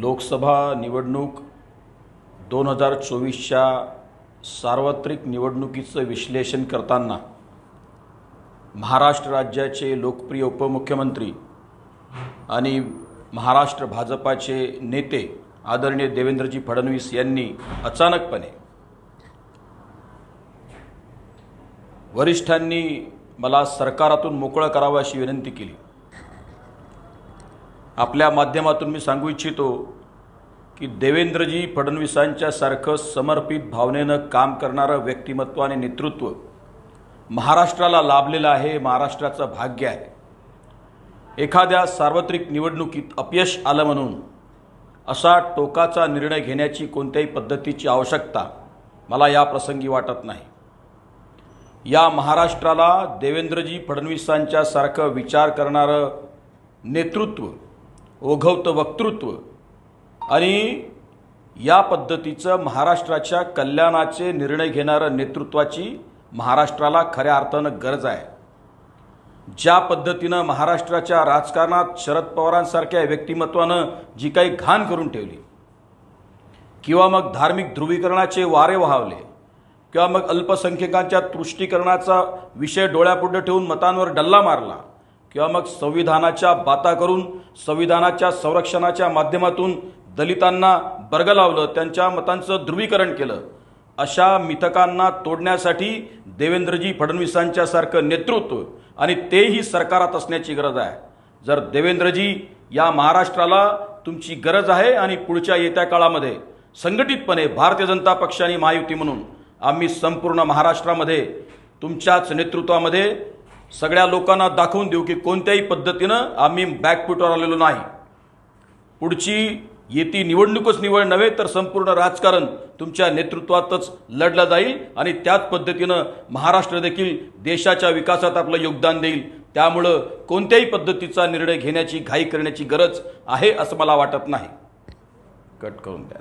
लोकसभा निवडणूक दोन हजार चोवीसच्या सार्वत्रिक निवडणुकीचं विश्लेषण करताना महाराष्ट्र राज्याचे लोकप्रिय उपमुख्यमंत्री आणि महाराष्ट्र भाजपाचे नेते आदरणीय देवेंद्रजी फडणवीस यांनी अचानकपणे वरिष्ठांनी मला सरकारातून मोकळं करावं अशी विनंती केली. आपल्या माध्यमातून मी सांगू इच्छितो की देवेंद्रजी फडणवीसांच्यासारखं समर्पित भावनेनं काम करणारं व्यक्तिमत्व आणि नेतृत्व महाराष्ट्राला लाभलेलं आहे महाराष्ट्राचं भाग्य आहे. एखाद्या सार्वत्रिक निवडणुकीत अपयश आलं म्हणून असा टोकाचा निर्णय घेण्याची कोणत्याही पद्धतीची आवश्यकता मला या प्रसंगी वाटत नाही. या महाराष्ट्राला देवेंद्रजी फडणवीसांच्यासारखं विचार करणारं नेतृत्व ओघवतं वक्तृत्व. आणि या पद्धतीचं महाराष्ट्राच्या कल्याणाचे निर्णय घेणारं नेतृत्वाची महाराष्ट्राला खऱ्या अर्थानं गरज आहे. ज्या पद्धतीनं महाराष्ट्राच्या राजकारणात शरद पवारांसारख्या व्यक्तिमत्वानं जी काही घाण करून ठेवली किंवा मग धार्मिक ध्रुवीकरणाचे वारे वहावले किंवा मग अल्पसंख्यकांच्या तुष्टीकरणाचा विषय डोळ्यापुढं ठेवून मतांवर डल्ला मारला किंवा मग संविधानाच्या बाता करून संविधानाच्या संरक्षणाच्या माध्यमातून दलितांना बर्ग लावलं त्यांच्या मतांचं ध्रुवीकरण केलं अशा मिथकांना तोडण्यासाठी देवेंद्रजी फडणवीसांच्या सारखं नेतृत्व आणि तेही सरकारात असण्याची गरज आहे. जर देवेंद्रजी या महाराष्ट्राला तुमची गरज आहे आणि पुढच्या येत्या काळामध्ये संघटितपणे भारतीय जनता पक्ष आणि महायुती म्हणून आम्ही संपूर्ण महाराष्ट्रामध्ये तुमच्याच नेतृत्वामध्ये सगळ्या लोकांना दाखवून देऊ की कोणत्याही पद्धतीनं आम्ही बॅकफुटवर आलेलो नाही. पुढची येती निवडणूकच निवड नव्हे तर संपूर्ण राजकारण तुमच्या नेतृत्वातच लढलं जाईल आणि त्याच पद्धतीनं महाराष्ट्र देखील देशाच्या विकासात आपलं योगदान देईल. त्यामुळं कोणत्याही पद्धतीचा निर्णय घेण्याची घाई करण्याची गरज आहे असं मला वाटत नाही. कट करून द्या.